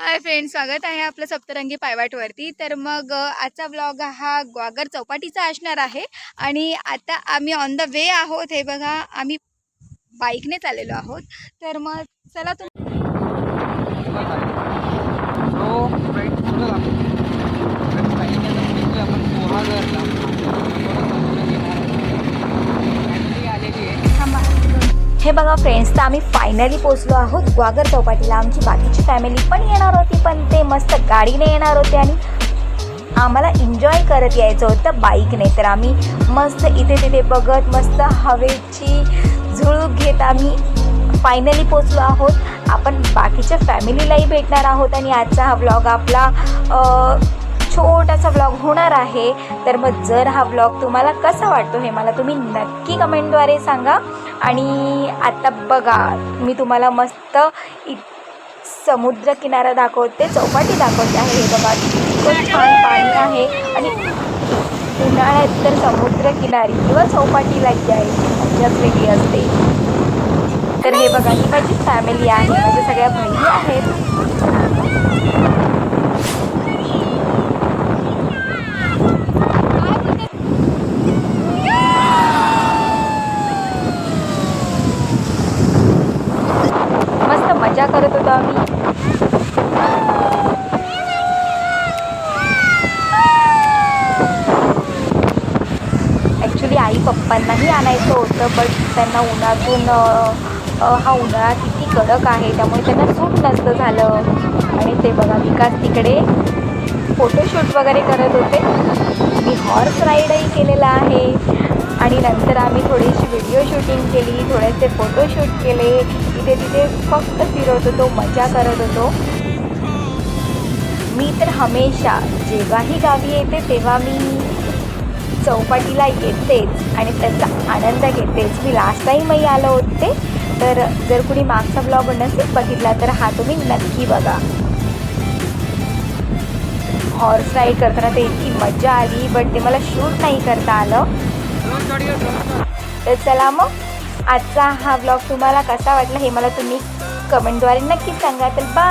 Hi friend स्वागत आहे आपलं सप्तरंगी पायवाटवरती तर मग आजचा ब्लॉग हा ग्वागर चौपाटीचा असणार आहे. आणि आता आम्ही ऑन द वे आहोत. हे बघा आम्ही बाईकने चाललेलो आहोत. तर मग चला तुम्ही सो फ्रेंड्स कुठं लागतो फ्रेंड्स काही नाही आता निघतोय आपण पोहागरला फॅमिली आलेली आहे थांबा हे बघा फ्रेंड्स तर आम्ही फायनली पोचलो आहोत ग्वागर चौपाटीला. आमची बाकीची फॅमिली पण येणार होती पण ते मस्त गाडीने येणार होते आणि आम्हाला एन्जॉय करत यायचं होतं बाईकने तर आम्ही मस्त इथे तिथे बघत मस्त हवेची झुळूक घेत आम्ही फायनली पोचलो आहोत. आपण बाकीच्या फॅमिलीलाही भेटणार आहोत आणि आजचा हा ब्लॉग आपला छोटासा व्लॉग होणार आहे. तर मग जर हा व्लॉग तुम्हाला कसा वाटतो हे मला तुम्ही नक्की कमेंटद्वारे सांगा. आणि आता बघा मी तुम्हाला मस्त इ समुद्र किनारा दाखवते चौपाटी दाखवते आहे. हे बघा इतकं छान पाणी आहे. आणि उन्हाळ्यात तर समुद्र किनारी किंवा चौपाटीला आहे. मजाच वेगळी असते. तर हे बघा ही माझी फॅमिली आहे. माझ्या सगळ्या बहिणी आहेत मस्त मजा करत होतो आम्ही. ॲक्च्युली आई पप्पांनाही आणायचं होतं बट त्यांना उन्हातून हा उन्हाळा किती कडक आहे त्यामुळे त्यांना सूट नसतं झालं. आणि ते बघा विकास तिकडे फोटोशूट वगैरे करत होते. मी हॉर्स राईडही केलेला आहे. नंतर आम्ही थोडीशी व्हिडिओ शूटिंग केली थोडेसे फोटोशूट केले. इथे तिथे फक्त फिरत होतो मजा करत होतो. मी तर हमेशा जेव्हाही गावी येते तेव्हा मी चौपाटीला येतेच आणि त्याचा आनंद घेतेच. मी लास्ट टाईमही आलो होते तर जर कुणी मागचा ब्लॉग नसेल बघितला तर हा तुम्ही नक्की बघा. हॉर्स राईड करताना ते इतकी मजा आली बट ते मला शूट नाही करता आलं. तर चला मग आजचा हा ब्लॉग तुम्हाला कसा वाटला हे मला तुम्ही कमेंटद्वारे नक्कीच सांगा. तर बा